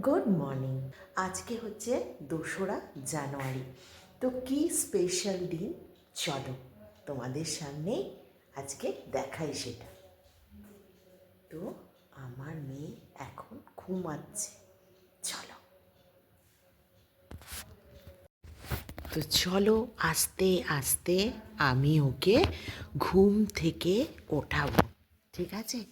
Good morning আজকে হচ্ছে দোসরা জানুয়ারি। তো কি স্পেশাল দিন? চলো তোমাদের সামনে আজকে দেখাই সেটা। তো আমার মেয়ে এখন ঘুমাচ্ছে। চলো। তো চলো আস্তে আস্তে আমি ওকে ঘুম থেকে ওঠাবো। ঠিক আছে?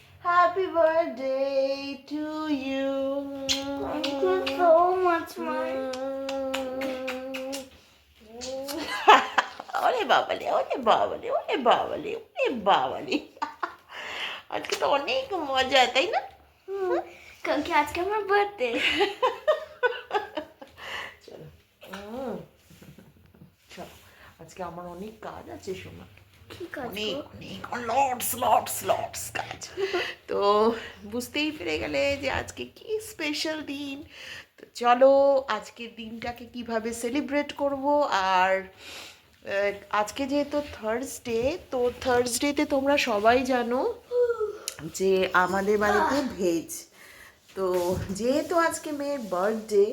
Happy birthday to you. Thank you so much, mom. ওরে বাবালি ওরে বাবালি ওরে বাবালি ওরে বাবালি। আজকে তো অনেক মজা তাই না? কারণ কি আজকে আমার বার্থডে চলো। আজকে আমার অনেক কাজ আছে শোনা অনেক অনেক। লটস লটস লটস কাজ তো বুঝতেই পেরে গেলে যে আজকে কি স্পেশাল দিন। তো চলো আজকের দিনটাকে কীভাবে সেলিব্রেট করব আর আজকে যেহেতু থার্সডে তো থার্সডেতে তোমরা সবাই জানো যে আমাদের বাড়িতে ভেজ তো যেহেতু আজকে মেয়ের বার্থডে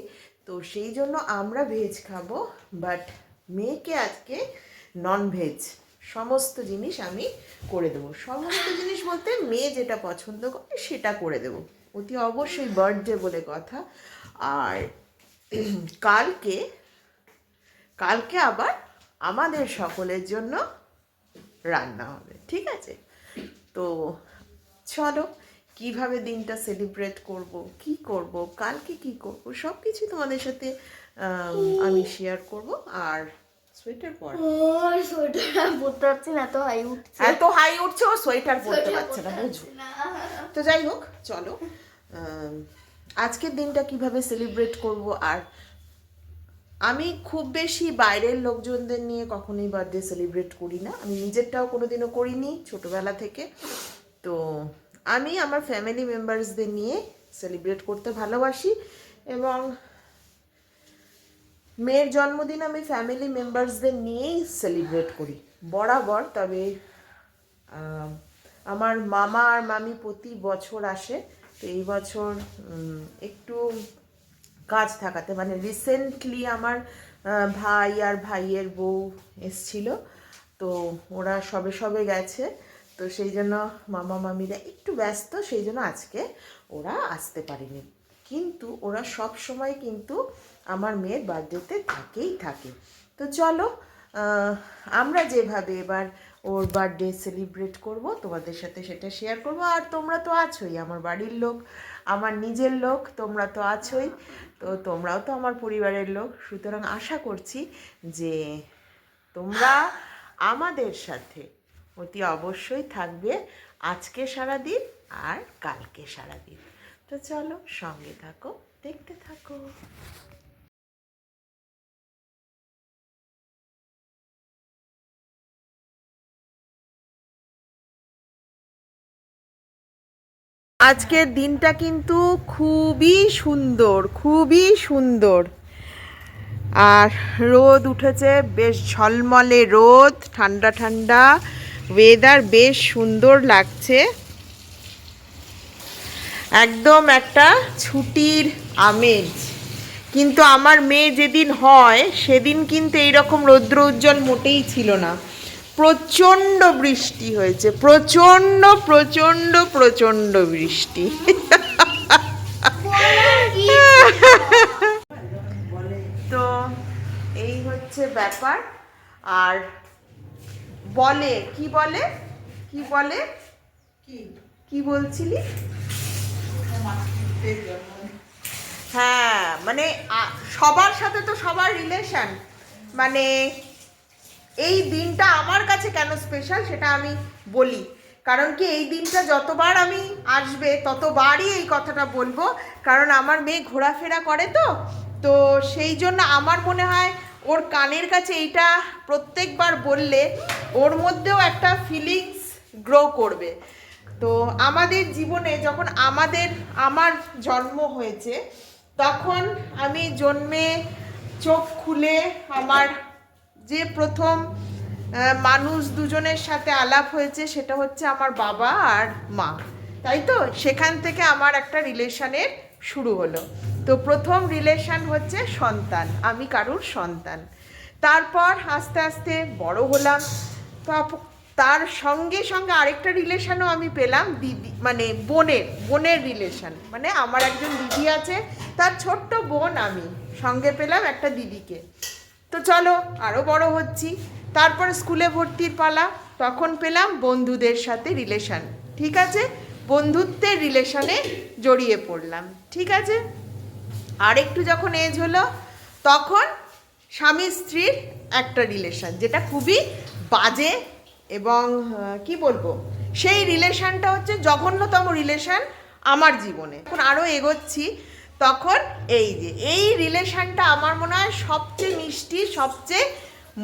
তো সেই জন্য আমরা ভেজ খাব বাট মেয়েকে আজকে নন ভেজ সমস্ত জিনিস আমি করে দেবো। সমস্ত জিনিস বলতে মেয়ে যেটা পছন্দ করে সেটা করে দেবো। অতি অবশ্যই বার্থডে বলে কথা। আর কালকে কালকে আবার আমাদের সকলের জন্য রান্না হবে, ঠিক আছে? তো চলো, কীভাবে দিনটা সেলিব্রেট করব, কি করব, কালকে কি করব সব কিছু তোমাদের সাথে আমি শেয়ার করব। আর সোয়েটার পর। ওই সোয়েটার পরতে পারছি না তো হাই উঠছে। এত হাই উঠছে ও সোয়েটার পরতে পারছে না বুঝো। তো যাই হোক চলো। আজকের দিনটা কীভাবে সেলিব্রেট করব আর আমি খুব বেশি বাইরের লোকজনদের নিয়ে কখনোই বার্থডে সেলিব্রেট করি না। আমি নিজেরটাও কোনোদিনও করিনি ছোটোবেলা থেকে। তো আমি আমার ফ্যামিলি মেম্বার্সদের নিয়ে সেলিব্রেট করতে ভালোবাসি এবং মেয়ের জন্মদিন আমি ফ্যামিলি মেম্বার্সদের নিয়েই সেলিব্রেট করি। বরাবর, তবে আমার মামা আর মামি প্রতি বছর আসে। তো এই বছর একটু কাজ থাকাতে মানে রিসেন্টলি আমার ভাই আর ভাইয়ের বউ এসছিল। তো ওরা সবে সবে গেছে। তো সেই জন্য মামা মামিরা একটু ব্যস্ত, সেই জন্য আজকে ওরা আসতে পারেনি। কিন্তু ওরা সব সময় কিন্তু আমার মেয়ের বার্থডেতে থাকেই থাকে। তো চলো আমরা যেভাবে এবার ওর বার্থডে সেলিব্রেট করব, তোমাদের সাথে সেটা শেয়ার করব। আর তোমরা তো আছোই, আমার বাড়ির লোক, আমার নিজের লোক, তোমরা তো আছোই। তো তোমরাও তো আমার পরিবারের লোক। সুতরাং আশা করছি যে তোমরা আমাদের সাথে অতি অবশ্যই থাকবে আজকে সারাদিন আর কালকে সারাদিন। তো চলো সঙ্গে থাকো, দেখতে থাকো। আজকের দিনটা কিন্তু খুবই সুন্দর খুবই সুন্দর। আর রোদ উঠেছে, বেশ ঝলমলে রোদ, ঠান্ডা ঠান্ডা। ওয়েদার বেশ সুন্দর লাগছে। একদম একটা ছুটির আমেজ। কিন্তু আমার মেয়ে যেদিন হয়, সেদিন কিন্তু এইরকম রৌদ্র উজ্জ্বল মোটেই ছিল না। প্রচণ্ড বৃষ্টি হয়েছে, প্রচণ্ড প্রচণ্ড প্রচণ্ড বৃষ্টি। তো এই হচ্ছে ব্যাপার। আর বলে, কি বলে? কি বলে? কি? বলছিলি? হ্যাঁ মানে সবার সাথে তো সবার রিলেশন মানে এই দিনটা আমার কাছে কেন স্পেশাল সেটা আমি বলি। কারণ কি, এই দিনটা যতবার আমি আসবে, ততবারই এই কথাটা বলব। কারণ আমার মেয়ে ঘোরাফেরা করে তো তো সেই জন্য আমার মনে হয় ওর কানের কাছে এইটা প্রত্যেকবার বললে ওর মধ্যেও একটা ফিলিংস গ্রো করবে। তো আমাদের জীবনে যখন আমাদের, আমার জন্ম হয়েছে, তখন আমি জন্মে চোখ খুলে আমার যে প্রথম মানুষ দুজনের সাথে আলাপ হয়েছে সেটা হচ্ছে আমার বাবা আর মা। তাই তো? সেখান থেকে আমার একটা রিলেশনের শুরু হলো। তো প্রথম রিলেশন হচ্ছে সন্তান, আমি কারুর সন্তান। তারপর আস্তে আস্তে বড় হলাম। তাপ- তার সঙ্গে সঙ্গে আরেকটা রিলেশনও আমি পেলাম, দিদি মানে বোনের বোনের রিলেশন মানে আমার একজন দিদি আছে, তার ছোট্ট বোন আমি সঙ্গে পেলাম একটা দিদিকে। তো চলো আরও বড় হচ্ছি। তারপর স্কুলে ভর্তির পালা, তখন পেলাম বন্ধুদের সাথে রিলেশন ঠিক আছে? বন্ধুত্বের রিলেশনে জড়িয়ে পড়লাম। ঠিক আছে? আর একটু যখন এজ হলো, তখন স্বামী স্ত্রীর একটা রিলেশন যেটা খুবই বাজে এবং কি বলব? সেই রিলেশনটা হচ্ছে জঘন্যতম রিলেশন আমার জীবনে। এখন আরও এগোচ্ছি, তখন এই যে, এই রিলেশনটা আমার মনে হয় সবচেয়ে মিষ্টি, সবচেয়ে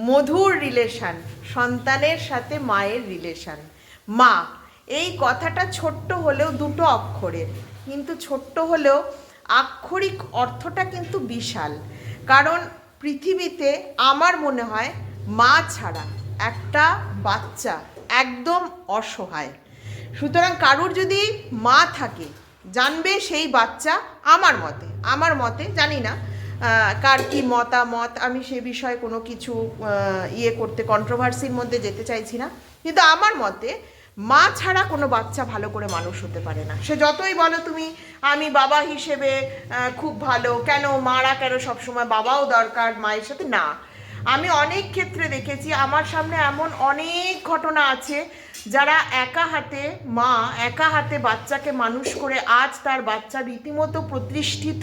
মধুর রিলেশন, সন্তানের সাথে মায়ের রিলেশন। মা, এই কথাটা ছোট্ট হলেও দুটো অক্ষরের, কিন্তু ছোট্ট হলেও আক্ষরিক অর্থটা কিন্তু বিশাল। কারণ পৃথিবীতে আমার মনে হয় মা ছাড়া একটা বাচ্চা একদম অসহায়। সুতরাং কারুর যদি মা থাকে, জানবে সেই বাচ্চা আমার মতে আমার মতে, জানি না কার কি মতামত, আমি সে বিষয়ে কোনো কিছু ইয়ে করতে কন্ট্রোভার্সির মধ্যে যেতে চাইছি না। কিন্তু আমার মতে, মা ছাড়া কোনো বাচ্চা ভালো করে মানুষ হতে পারে না। সে যতই বলো তুমি, আমি বাবা হিসেবে খুব ভালো, কেন, মারা কেন সবসময় বাবাও দরকার, মায়ের সাথে? না। আমি অনেক ক্ষেত্রে দেখেছি, আমার সামনে এমন অনেক ঘটনা আছে, যারা একা হাতে মা, একা হাতে বাচ্চাকে মানুষ করে আজ তার বাচ্চা রীতিমতো প্রতিষ্ঠিত,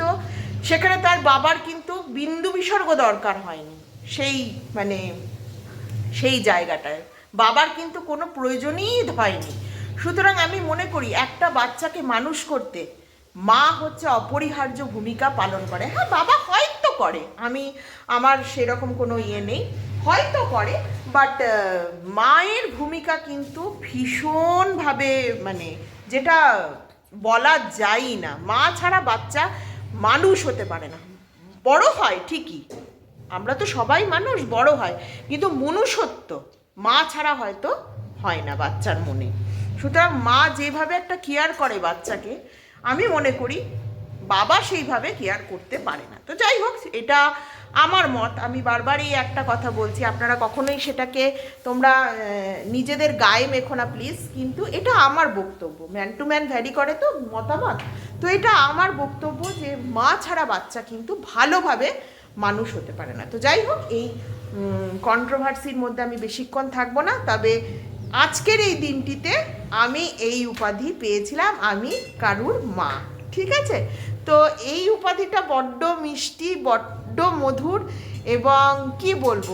সেখানে তার বাবার কিন্তু বিন্দু বিসর্গ দরকার হয়নি, সেই মানে সেই জায়গাটায়। বাবার কিন্তু কোনো প্রয়োজনই হয়নি। সুতরাং আমি মনে করি, একটা বাচ্চাকে মানুষ করতে মা হচ্ছে অপরিহার্য ভূমিকা পালন করে। হ্যাঁ বাবা হয়তো করে। আমি, আমার সেরকম কোনো ইয়ে নেই। হয়তো করে বাট মায়ের ভূমিকা কিন্তু ভীষণভাবে মানে যেটা বলা যায় না। মা ছাড়া বাচ্চা মানুষ হতে পারে না। বড় হয়, ঠিকই। আমরা তো সবাই মানুষ, বড় হয়। কিন্তু মনুষ্যত্ব, মা ছাড়া হয়তো হয় না বাচ্চার মনে। সুতরাং মা যেভাবে একটা কেয়ার করে বাচ্চাকে আমি মনে করি বাবা সেইভাবে কেয়ার করতে পারে না। তো যাই হোক, এটা আমার মত। আমি বারবারই একটা কথা বলছি, আপনারা কখনোই সেটাকে তোমরা নিজেদের গায়ে মেখো না প্লিজ কিন্তু এটা আমার বক্তব্য। ম্যান টু ম্যান ভ্যারি করে তো মতামত। তো এটা আমার বক্তব্য যে মা ছাড়া বাচ্চা কিন্তু ভালোভাবে মানুষ হতে পারে না। তো যাই হোক, এই কন্ট্রোভার্সির মধ্যে আমি বেশিক্ষণ থাকব না, তবে আজকের এই দিনটিতে আমি এই উপাধি পেয়েছিলাম আমি কারুর মা ঠিক আছে? তো এই উপাধিটা বড্ড মিষ্টি বড্ড মধুর এবং কি বলব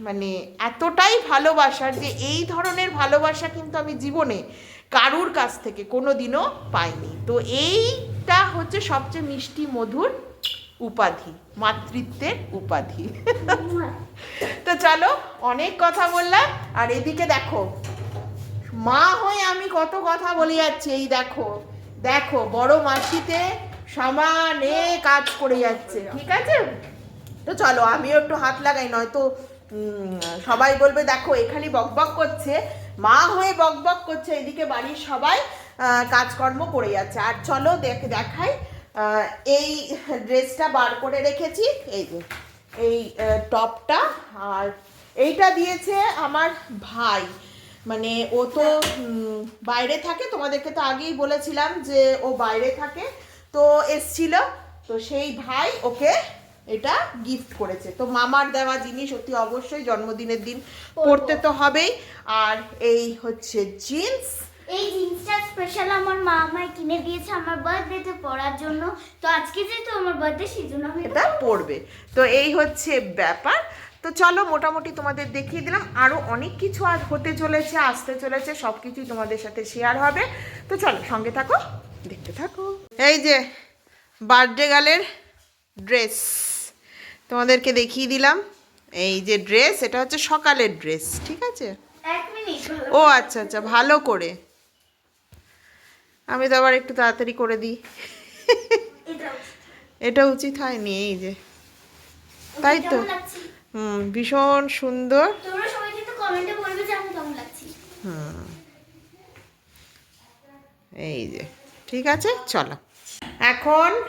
মানে এতটাই ভালোবাসার যে এই ধরনের ভালোবাসা কিন্তু আমি জীবনে কারুর কাছ থেকে কোনো দিনও পাইনি। তো এইটা হচ্ছে সবচেয়ে মিষ্টি মধুর উপাধি মাতৃত্বের উপাধি। তো চলো অনেক কথা বললাম আর এদিকে দেখো মা হয়ে আমি কত কথা বলে যাচ্ছি, এই দেখো দেখো, বড় মাসিতে সমানে কাজ করে যাচ্ছে, ঠিক আছে? তো চলো, আমিও একটু হাত লাগাই, নয়তো সবাই বলবে, দেখো, এখানে বকবক করছে, মা হয়ে বকবক করছে, এদিকে বাড়ির সবাই কাজকর্ম করে যাচ্ছে। আর চলো, দেখ, দেখাই এই ড্রেসটা বার করে রেখেছি, এই যে, এই টপটা, আর এইটা দিয়েছে আমার ভাই। মানে ও তো বাইরে থাকে তোমাদেরকে তো আগেই বলেছিলাম যে ও বাইরে থাকে। তো এসছিল তো সেই ভাই ওকে এটা গিফট করেছে। তো মামার দেওয়া জিনিস অতি অবশ্যই জন্মদিনের দিন পড়তে তো হবেই। আর এই হচ্ছে জিন্স এই জিন্সটা স্পেশাল আমার মা আমায় কিনে দিয়েছে আমার বার্থডেতে পরার জন্য। তো আজকে যেহেতু আমার বার্থডে সেই জন্য আমি এটা এটা পড়বে তো এই হচ্ছে ব্যাপার। তো চলো মোটামুটি তোমাদের দেখিয়ে দিলাম আরও অনেক কিছু আর হতে চলেছে আসতে চলেছে সব কিছুই তোমাদের সাথে শেয়ার হবে। তো চলো সঙ্গে থাকো দেখতে থাকো। এই যে বার্থডে গালের ড্রেস তোমাদেরকে দেখিয়ে দিলাম। এই যে ড্রেস এটা হচ্ছে সকালের ড্রেস ঠিক আছে? ও আচ্ছা আচ্ছা ভালো করে। আমি তো আবার একটু তাড়াতাড়ি করে দিই। এটা উচিত। হয়নি এই যে। তাই তো? ভীষণ সুন্দর। তোমরা সবাই কিন্তু কমেন্টে বলবে যে আমি কেমন লাগছি। হুম। এই যে ঠিক আছে? চলো। এখন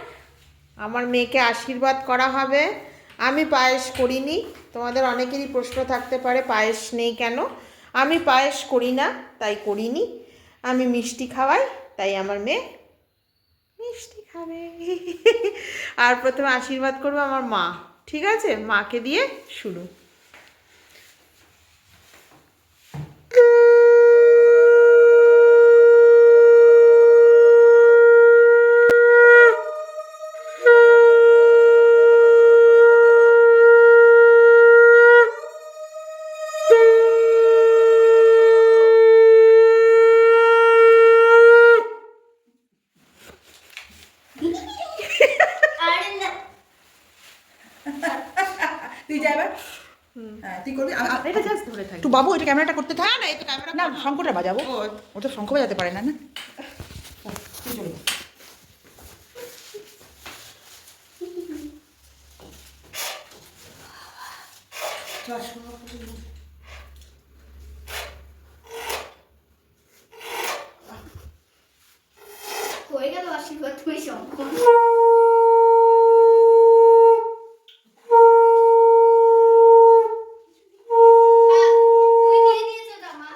আমার মেয়েকে আশীর্বাদ করা হবে। আমি পায়েস করিনি। তোমাদের অনেকেরই প্রশ্ন থাকতে পারে পায়েস নেই কেন? আমি পায়েস করি না তাই করিনি। আমি মিষ্টি খাওয়াই তাই আমার মেয়ে মিষ্টি খাবে। আর প্রথমে আশীর্বাদ করবে আমার মা। ঠিক আছে? মাকে দিয়ে শুরু আরে না তুই যা এবার হ্যাঁ তুই করবি আ- আ- এটা জাস্ট ধরে থাকি একটু বাবু এটা ক্যামেরাটা করতে থাক। না এই তো ক্যামেরা না শঙ্কটা বাজাবো। ও। তো শঙ্খ বাজাতে পারে না না ও, তুই চলে যা। চল, শোনো, শোনো। হয়ে গেল আশীর্বাদ তুমি শঙ্খ তুমি দিয়ে দিয়েছ জামা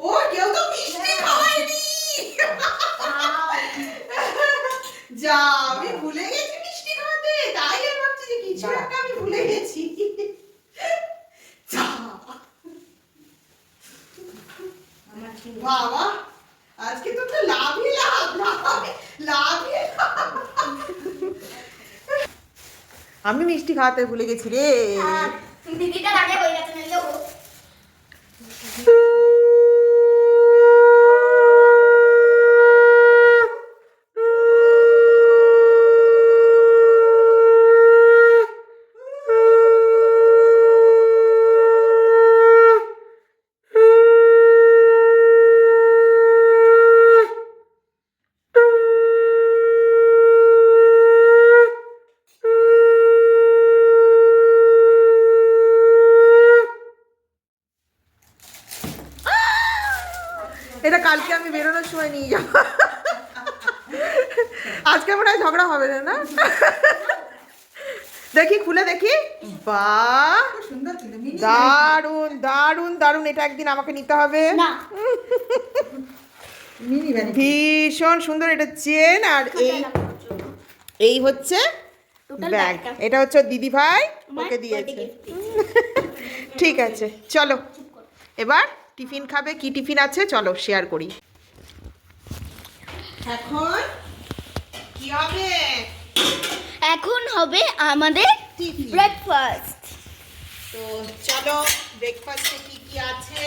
ও কেউ তো মিষ্টি খাওয়ায়নি যা আমি ভুলে গেছি মিষ্টি খাওয়াতে তাই আমি ভাবছি যে কিছু দাঁড়া। একটা আমি ভুলে গেছি যা বাবা আজকে তো তো লাভই লাভ লাভ- লাভই। আমি মিষ্টি খাওয়াতে ভুলে গেছি রে। দিদিটা আগে হয়ে গেছে নইলে ও এটা কালকে আমি বেরোনোর সময় নিয়ে যাব। আজকে মনে হয় ঝগড়া হবে না না? দেখি খুলে দেখি। কিন্তু দারুণ দারুণ দারুণ এটা একদিন আমাকে নিতে হবে। মিনি ভীষণ সুন্দর এটা চেন আর এই এই হচ্ছে ব্যাগ। এটা হচ্ছে দিদি ভাই ওকে দিয়েছে। ঠিক আছে চলো। এবার টিফিন খাবে কি টিফিন আছে? চলো শেয়ার করি। এখন কি হবে? এখন হবে আমাদের ব্রেকফাস্ট তো চলো ব্রেকফাস্টে কি কি আছে?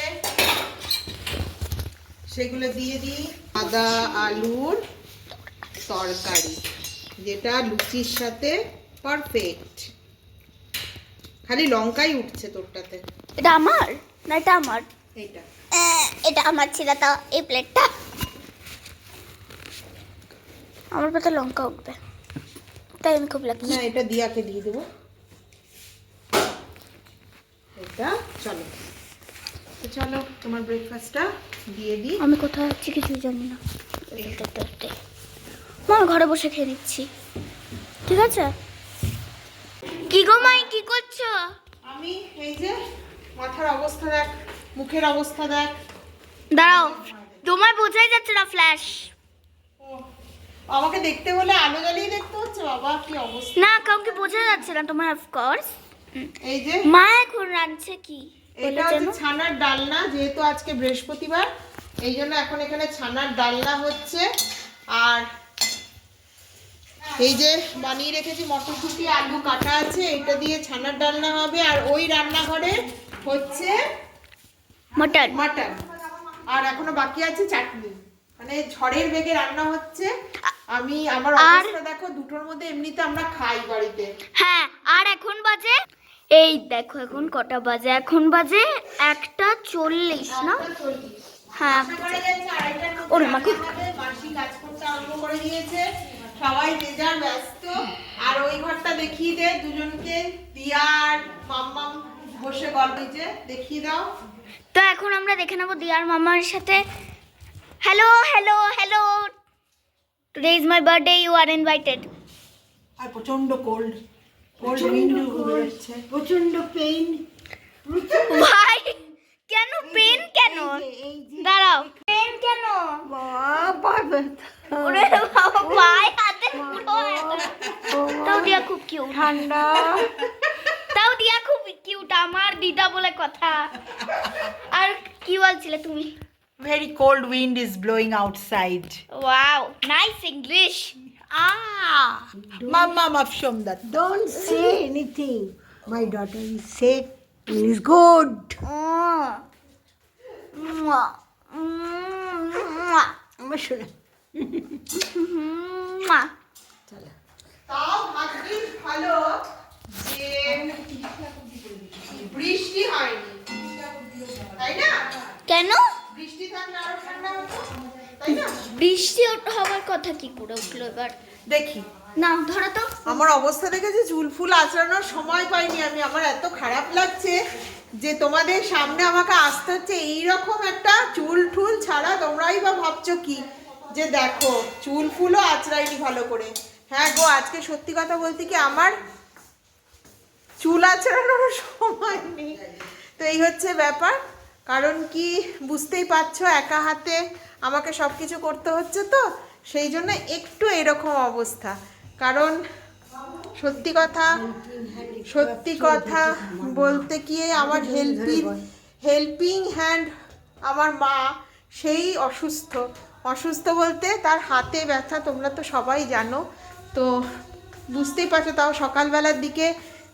সেগুলো দিয়ে দিই। আদা আলুর তরকারি যেটা লুচির সাথে পারফেক্ট খালি লঙ্কাই উঠছে তোরটাতে। এটা আমার? না এটা আমার। আহ, এটা আমার ছিল তা এই প্লেটটা আমার পাতা লঙ্কা উঠবে। তাই আমি খুব লাকি না এটা দিয়াকে দিয়ে দেবো। এটা চলো। তো চলো তোমার ব্রেকফাস্টটা দিয়ে দিই। আমি কোথায় আছি কিছু জানি না। আমার ঘরে বসে খেয়ে নিচ্ছি। ঠিক আছে? কি গো মাই কি করছ? আমি এই যে মাথার অবস্থা দেখ মুখের অবস্থা দেখ। দাঁড়াও তোমার বোঝাই যাচ্ছে না ফ্ল্যাশ আমাকে দেখতে বলে আলো জ্বালিয়ে দেখতে হচ্ছে বাবা কি অবস্থা। না কাউকে বোঝা যাচ্ছে না তোমার অফকোর্স এই যে মা এখন রাঁধছে কি? এটা হচ্ছে ছানার ডালনা যেহেতু আজকে বৃহস্পতিবার এই জন্য এখন এখানে ছানার ডালনা হচ্ছে। আর এই যে বানিয়ে রেখেছি মটরশুঁটি আলু কাটা আছে এটা দিয়ে ছানার ডালনা হবে। আর ওই রান্নাঘরে হচ্ছে মটন। মাটন। আর এখনও বাকি আছে চাটনি। মানে ঝড়ের বেগে রান্না হচ্ছে। আমি আমার আর- অবস্থা দেখো দুটোর মধ্যে এমনিতে আমরা খাই বাড়িতে। হ্যাঁ আর এখন বাজে? এই দেখো এখন কটা বাজে? এখন বাজে একটা চল্লিশ না? হ্যাঁ। ওরে মা কি- আমাদের মাসি কাজ করতে আরম্ভ করে দিয়েছে। সবাই যে যার ব্যস্ত। আর ওই ঘরটা দেখিয়ে দে দুজনকে। দিয়ার মাম্মাম বসে গল্প যে দেখিয়ে দাও। তো এখন আমরা দেখে নেব দিয়ার মামার সাথে। Hello hello hello today is my birthday you are invited আর প্রচণ্ড কোল্ড কোল্ড উইন্ড বেরোচ্ছে প্রচণ্ড পেইন ভাই কেন? পেন কেন? দাঁড়াও। পেন কেন? ওরে বাবা পায়ে হাতে তাও দিয়া খুব কিউট ঠান্ডা। তাও দিয়া খুব কিউট আমার দিদা বলে কথা। আর কি বলছিলে তুমি? very cold wind is blowing outside wow nice English ah mamma মাফসমদা don't say anything my daughter is safe is good আমার শোনা তাও ভাগ্যিস ভালো যে বৃষ্টি হয়নি তাই না কেন বৃষ্টি থাকলে আরও ঠান্ডা হতো তাই না? বৃষ্টি হওয়ার কথা কি করে উঠল এবার? দেখি। না ধরো তো। আমার অবস্থা দেখেছে চুল ফুল আঁচড়ানোর সময় পাইনি আমি। আমার এত খারাপ লাগছে যে তোমাদের সামনে আমাকে আসতে হচ্ছে। এইরকম একটা চুল ঠুল ছাড়া তোমরাই বা ভাবছ কি? যে দেখো চুল ফুলও আঁচড়াইনি ভালো করে। হ্যাঁ গো আজকে সত্যি কথা বলতে কি আমার চুল আঁচড়ানোর সময় নেই। তো এই হচ্ছে ব্যাপার। কারণ কি বুঝতেই পারছ, একা হাতে আমাকে সব কিছু করতে হচ্ছে তো, সেই জন্য একটু এরকম অবস্থা। কারণ সত্যি কথা সত্যি কথা বলতে গিয়ে আমার হেল্পিং হেল্পিং হ্যান্ড আমার মা, সেই অসুস্থ। অসুস্থ বলতে তার হাতে ব্যথা, তোমরা তো সবাই জানো। তো বুঝতেই পারছ, তাও সকালবেলার দিকে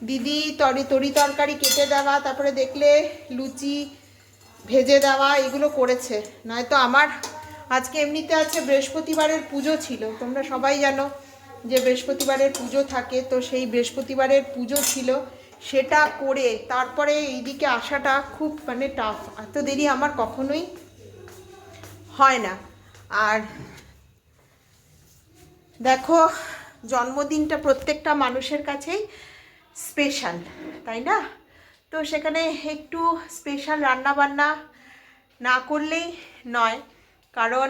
দিদি তরি তরি তরকারি কেটে দেওয়া, তারপরে দেখলে লুচি ভেজে দেওয়া, এগুলো করেছে। নয়তো আমার আজকে এমনিতে আছে বৃহস্পতিবারের পুজো ছিল। তোমরা সবাই জানো যে বৃহস্পতিবারের পুজো থাকে, তো সেই বৃহস্পতিবারের পুজো ছিল। সেটা করে তারপরে এইদিকে আসাটা খুব মানে টাফ এত দেরি আমার কখনোই হয় না। আর দেখো, জন্মদিনটা প্রত্যেকটা মানুষের কাছেই স্পেশাল তাই না? তো সেখানে একটু স্পেশাল রান্নাবান্না না করলেই নয়। কারণ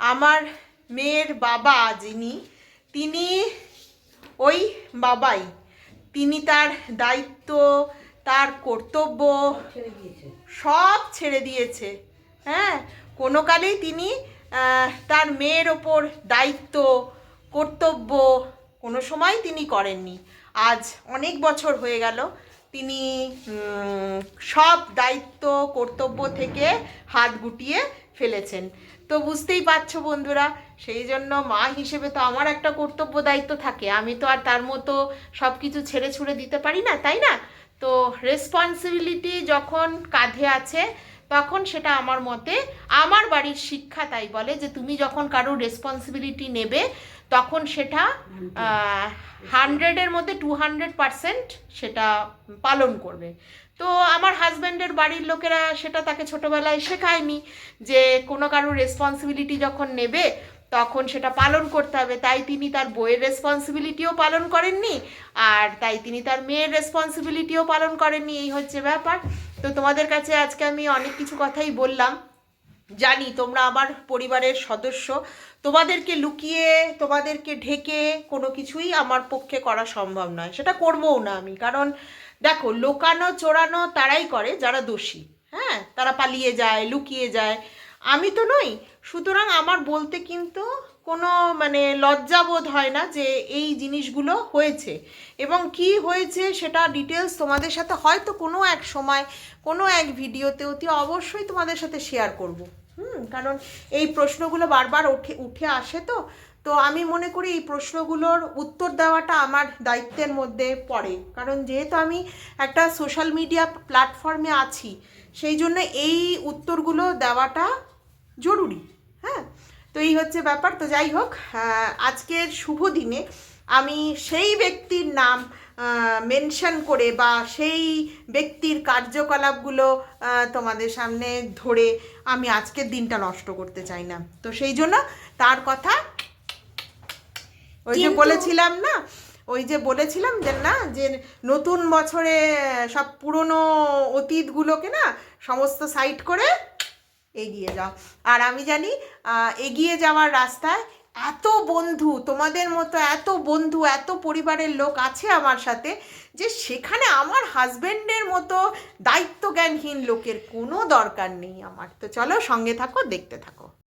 আমার মেয়ের বাবা যিনি, তিনি ওই বাবাই। তিনি তার দায়িত্ব, তার কর্তব্য সব ছেড়ে দিয়েছে। হ্যাঁ কোনো কালেই তিনি তার মেয়ের ওপর দায়িত্ব, কর্তব্য কোনো সময় তিনি করেননি। আজ অনেক বছর হয়ে গেল তিনি সব দায়িত্ব, কর্তব্য থেকে হাত গুটিয়ে ফেলেছেন। তো বুঝতেই পারছ বন্ধুরা, সেই জন্য মা হিসেবে তো আমার একটা কর্তব্য দায়িত্ব থাকে। আমি তো আর তার মতো সব কিছু ছেড়ে ছুড়ে দিতে পারি না, তাই না? তো রেসপন্সিবিলিটি যখন কাঁধে আছে তখন সেটা আমার মতে আমার বাড়ির শিক্ষা তাই বলে যে তুমি যখন কারোর রেসপন্সিবিলিটি নেবে তখন সেটা হান্ড্রেডের মধ্যে টু হান্ড্রেড পারসেন্ট সেটা পালন করবে। তো আমার হাজব্যান্ডের বাড়ির লোকেরা সেটা তাকে ছোটোবেলায় শেখায়নি যে কোনো কারোর রেসপন্সিবিলিটি যখন নেবে তখন সেটা পালন করতে হবে। তাই তিনি তার বইয়ের রেসপন্সিবিলিটিও পালন করেননি আর তাই তিনি তার মেয়ের রেসপন্সিবিলিটিও পালন করেননি। এই হচ্ছে ব্যাপার। তো তোমাদের কাছে আজকে আমি অনেক কিছু কথাই বললাম। জানি তোমরা আমার পরিবারের সদস্য। তোমাদেরকে লুকিয়ে, তোমাদেরকে ঢেকে কোনো কিছুই আমার পক্ষে করা সম্ভব নয়। সেটা করবও না আমি। কারণ দেখো, লোকানো, চোরানো তারাই করে যারা দোষী। হ্যাঁ তারা পালিয়ে যায়, লুকিয়ে যায়। আমি তো নই। সুতরাং আমার বলতে কিন্তু কোনো মানে লজ্জাবোধ হয় না যে এই জিনিসগুলো হয়েছে। এবং কি হয়েছে সেটা ডিটেলস তোমাদের সাথে হয়তো কোনো এক সময়, কোনো এক ভিডিওতে অতি অবশ্যই তোমাদের সাথে শেয়ার করব। হুম, কারণ এই প্রশ্নগুলো বারবার উঠে উঠে আসে তো। তো আমি মনে করি এই প্রশ্নগুলোর উত্তর দেওয়াটা আমার দায়িত্বের মধ্যে পড়ে। কারণ যেহেতু আমি একটা সোশ্যাল মিডিয়া প্ল্যাটফর্মে আছি, সেই জন্য এই উত্তরগুলো দেওয়াটা জরুরি। হ্যাঁ তো এই হচ্ছে ব্যাপার। তো যাই হোক আজকের শুভ দিনে আমি সেই ব্যক্তির নাম মেনশন করে বা সেই ব্যক্তির কার্যকলাপগুলো তোমাদের সামনে ধরে আমি আজকের দিনটা নষ্ট করতে চাই না। তো সেই জন্য তার কথা ওই যে বলেছিলাম না ওই যে বলেছিলাম যে না যে নতুন বছরে সব পুরনো অতীতগুলোকে না সমস্ত সাইট করে এগিয়ে যাও। আর আমি জানি এগিয়ে যাওয়ার রাস্তায় এত বন্ধু, তোমাদের মতো এত বন্ধু, এত পরিবারের লোক আছে আমার সাথে, যে সেখানে আমার হাজবেন্ডের মতো দায়িত্বজ্ঞানহীন লোকের কোনো দরকার নেই আমার। তো চলো সঙ্গে থাকো, দেখতে থাকো।